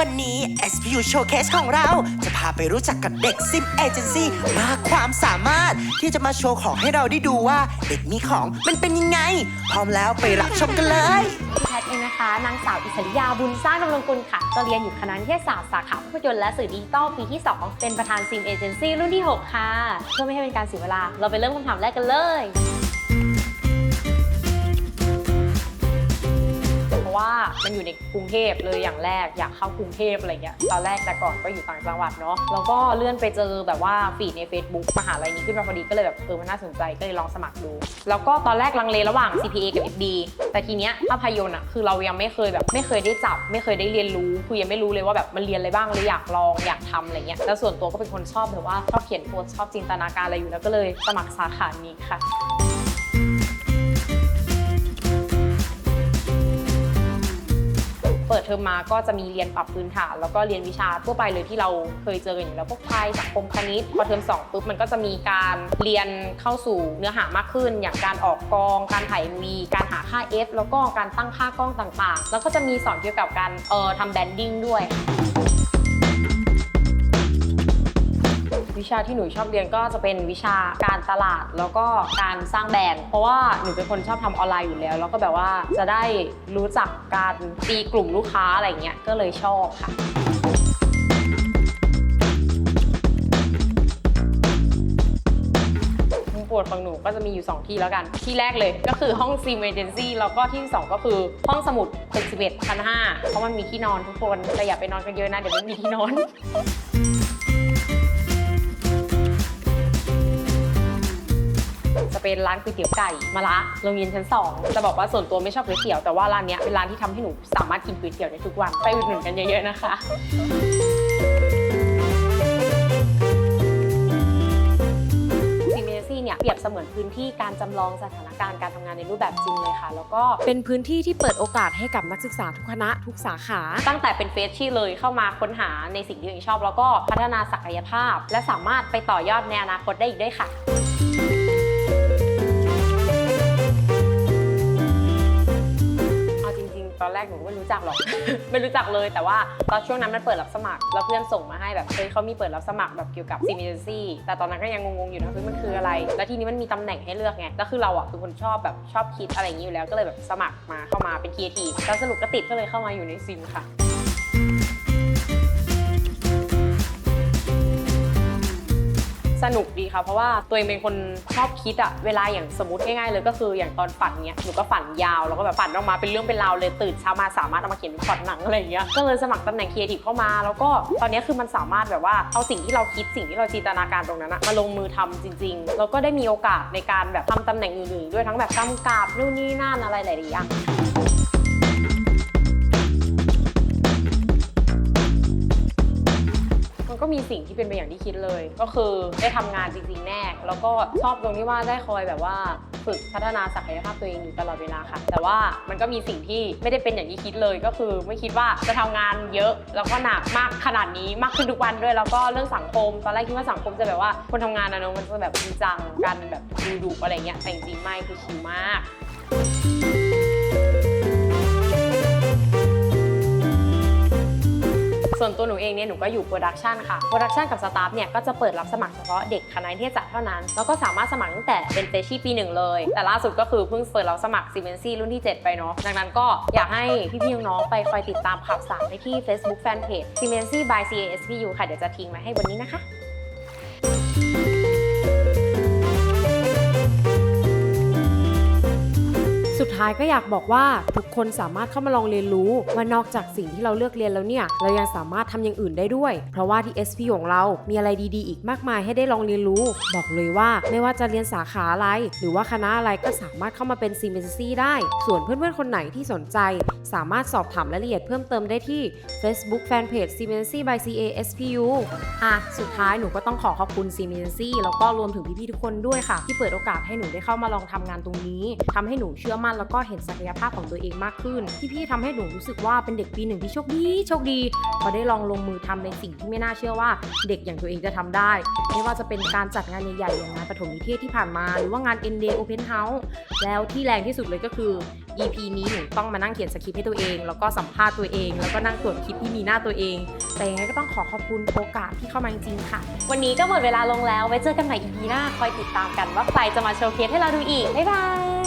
วันนี้ SPU Showcase ของเราจะพาไปรู้จักกับเด็กซิมเอเจนซี่มากความสามารถที่จะมาโชว์ของให้เราได้ดูว่าเด็กมีของมันเป็นยังไง พร้อมแล้วไปรับชมกันเลยพี่แพทเองนะคะ นางสาวอิสริยาบุญสร้างดำรงกุลค่ะก็เรียนอยู่คณะนิเทศศาสตร์สาขาภาพยนตร์และสื่อดิจิตอลปีที่ 2 เป็นประธานซิมเอเจนซี่รุ่นที่ 6 ค่ะ เพื่อไม่ให้เป็นการเสียเวลา เราไปเริ่มคำถามแรกกันเลย ว่ามันอยู่ในกรุงเทพเลยอย่างแรกอยากเข้ากรุงเทพอะไรเงี้ยตอนแรกแต่ก่อนก็อยู่ต่างจังหวัดเนาะแล้วก็เลื่อนไปเจอแบบว่าฟีดใน Facebook มหาลัยนี้ขึ้นมาพอดีก็เลยแบบเออมันน่าสนใจก็เลยลองสมัครดู แล้วก็ตอนแรกลังเลระหว่าง CPA กับ FD แต่ทีเนี้ยภาพยนตร์อะคือเรายังไม่เคยแบบไม่เคยได้จับ ไม่เคยได้เรียนรู้คือยังไม่รู้เลยว่าแบบมันเรียนอะไรบ้างเลยอยากลองอยากทำอะไรเงี้ยแล้วส่วนตัวก็เป็นคนชอบแบบว่าชอบเขียนโพสชอบจินตนาการอะไรอยู่แล้วก็เลยสมัครสาขานี้ค่ะ ทอมมาก็จะมีเรียนปรับพื้นฐาน แล้วก็เรียนวิชาทั่วไปเลยที่เราเคยเจอกันอยู่แล้วพวกไทยสังคมคณิตพอเทอม2ปุ๊บมันก็จะมีการเรียนเข้าสู่เนื้อหามากขึ้น อย่างการออกกอง การถ่ายมีการหาค่า F แล้วก็การตั้งค่ากล้องต่างๆ แล้วก็จะมีสอนเกี่ยวกับการเอ่อทำแบนดิ้งด้วย วิชาที่หนูชอบเรียนก็จะเป็นวิชาการตลาดแล้วก็การสร้างแบรนด์เพราะว่าหนูเป็นคนชอบทำออนไลน์อยู่แล้ว แล้วก็แบบว่าจะได้รู้จักการตีกลุ่มลูกค้าอะไรเงี้ยก็เลยชอบค่ะมุมโปรดของหนูก็จะมีอยู่ 2 ที่แล้วกัน ที่แรกเลยก็คือห้องซีเมเจนซี่แล้วก็ที่ 2 ก็คือห้องสมุดตึก11ชั้น5เพราะมันมีที่นอนทุกคนแต่อย่าไปนอนกันเยอะนะ เดี๋ยวไม่มีที่นอน จะเป็นร้านก๋วยเตี๋ยวไก่มะระโรงเรียนชั้น2จะบอกว่าส่วนตัวไม่ชอบก๋วยเตี๋ยวแต่ว่าร้านเนี้ยเป็นร้านที่ทำให้หนูสามารถกินก๋วยเตี๋ยวได้ทุกวันไปอุดหนุนกันเยอะๆนะคะ ซีเมซี่เนี่ยเปรียบเสมือนพื้นที่การจำลองสถานการณ์การทำงานในรูปแบบจริงเลยค่ะ แล้วก็เป็นพื้นที่ที่เปิดโอกาสให้กับนักศึกษาทุกคณะทุกสาขา ตั้งแต่เป็นเฟสชี่เลยเข้ามาค้นหาในสิ่งที่ตัวเองชอบ แล้วก็พัฒนาศักยภาพ และสามารถไปต่อยอดในอนาคตได้อีกด้วยค่ะ ริงๆตอนแรกหนูก็ไม่รู้จักหรอก ไม่รู้จักเลยแต่ว่าตอนช่วงนั้นมันเปิดรับสมัคร แล้วเพื่อนส่งมาให้แบบเฮ้ยเขามีเปิดรับสมัครแบบเกี่ยวกับซีมิเจนซี่แต่ตอนนั้นก็ยังงงๆอยู่นะเฮ้ยมันคืออะไร แล้วทีนี้มันมีตำแหน่งให้เลือกไงแล้วคือเราอะคือคนชอบแบบชอบคิดอะไรอย่างนี้อยู่แล้วก็เลยแบบสมัครมาเข้ามาเป็นครีเอทีฟแล้วสรุปก็ติดก็เลยเข้ามาอยู่ในซิมค่ะ นุกดีค่ะ เพราะว่าตัวเองเป็นคนชอบคิดอะเวลาอย่างสมมติง่ายๆเลยก็คืออย่างตอนฝันเนี้ยหนูก็ฝันยาวแล้วก็แบบฝันออกมาเป็นเรื่องเป็นราวเลยตื่นเช้ามาสามารถเอามาเขียนเป็นพล็อตหนังอะไรอย่างเงี้ยก็เลยสมัครตำแหน่งครีเอทีฟเข้ามา แล้วก็ตอนนี้คือมันสามารถแบบว่าเอาสิ่งที่เราคิดสิ่งที่เราจินตนาการตรงนั้นอะมาลงมือทำจริง ๆ แล้วก็ได้มีโอกาสในการแบบทำตำแหน่งอื่นๆด้วยทั้งแบบกำกับนู่นนี่นั่นอะไรหลายๆอย่าง ก็มีสิ่งที่เป็นไปอย่างที่คิดเลย ก็คือได้ทำงานจริงๆแน่ แล้วก็ชอบตรงที่ว่าได้คอยแบบว่าฝึกพัฒนาศักยภาพตัวเองอยู่ตลอดเวลาค่ะ แต่ว่ามันก็มีสิ่งที่ไม่ได้เป็นอย่างที่คิดเลย ก็คือไม่คิดว่าจะทำงานเยอะ แล้วก็หนักมากขนาดนี้มากขึ้นทุกวันด้วย แล้วก็เรื่องสังคม ตอนแรกคิดว่าสังคมจะแบบว่าคนทำงานนะเนอะมันจะแบบจริงจังกันแบบดูดุอะไรเงี้ยแต่จริงไม่คือชิลมาก วนตัวหนูเองเนี่ยหนูก็อยู่โปรดักชันค่ะโปรดักชันกับสตาฟเนี่ยก็จะเปิดรับสมัครเฉพาะเด็กคณะเทศศาสตร์เท่านั้น แล้วก็สามารถสมัครตั้งแต่เป็นเฟชชี่ปีหนึ่งเลย แต่ล่าสุดก็คือเพิ่งเปิดรับสมัครซีเมนซี่รุ่นที่ 7 ไปเนาะดังนั้นก็อยากให้พี่ๆน้องๆไปคอยติดตามข่าวสารได้ที่ Facebook Fanpage c m e n c y by CASPU ค่ะเดี๋ยวจะทิ้งไว้ให้บนนี้นะคะ ท้ายก็อยากบอกว่าทุกคนสามารถเข้ามาลองเรียนรู้ว่านอกจากสิ่งที่เราเลือกเรียนแล้วเนี่ย เรายังสามารถทำอย่างอื่นได้ด้วย เพราะว่าที่ SP ของเรา มีอะไรดีๆ อีกมากมายให้ได้ลองเรียนรู้ บอกเลยว่าไม่ว่าจะเรียนสาขาอะไร หรือว่าคณะอะไรก็สามารถเข้ามาเป็นซีเมนซี่ได้ ส่วนเพื่อนๆคนไหนที่สนใจ สามารถสอบถามรายละเอียดเพิ่มเติมได้ที่ Facebook Fanpage c m e n c y by CASPU อะสุดท้ายหนูก็ต้องขอขอบคุณ c m e n c y แล้วก็รวมถึงพี่ๆทุกคนด้วยค่ะ ที่เปิดโอกาสให้หนูได้เข้ามาลองทำงานตรงนี้ทำให้หนูเชื่อมั่นแล้วก็เห็นศักยภาพของตัวเองมากขึ้น พี่ๆทำให้หนูรู้สึกว่าเป็นเด็กปีหนึ่งที่โชคดีโชคดีพอได้ลองลงมือทำในสิ่งที่ไม่น่าเชื่อว่า เด็กอย่างตัวเองจะทำได้ ไม่ว่าจะเป็นการจัดงานใหญ่ๆอย่างงานปฐมนิเทศที่ผ่านมา หรือว่างาน End Day Open House แล้วที่แรงที่สุดเลยก็คือ EP นี้หนูต้องมานั่งเขียนสคริปต์ให้ตัวเอง แล้วก็สัมภาษณ์ตัวเอง แล้วก็นั่งตรวจคลิปที่มีหน้าตัวเอง แต่ยังไงก็ต้องขอขอบคุณโอกาสที่เข้ามาจริงๆค่ะ วันนี้ก็หมดเวลาลงแล้วไว้เจอกันใหม่ EP หน้าคอยติดตามกันว่าใครจะมาโชว์เคสให้เราดูอีกบ๊ายบาย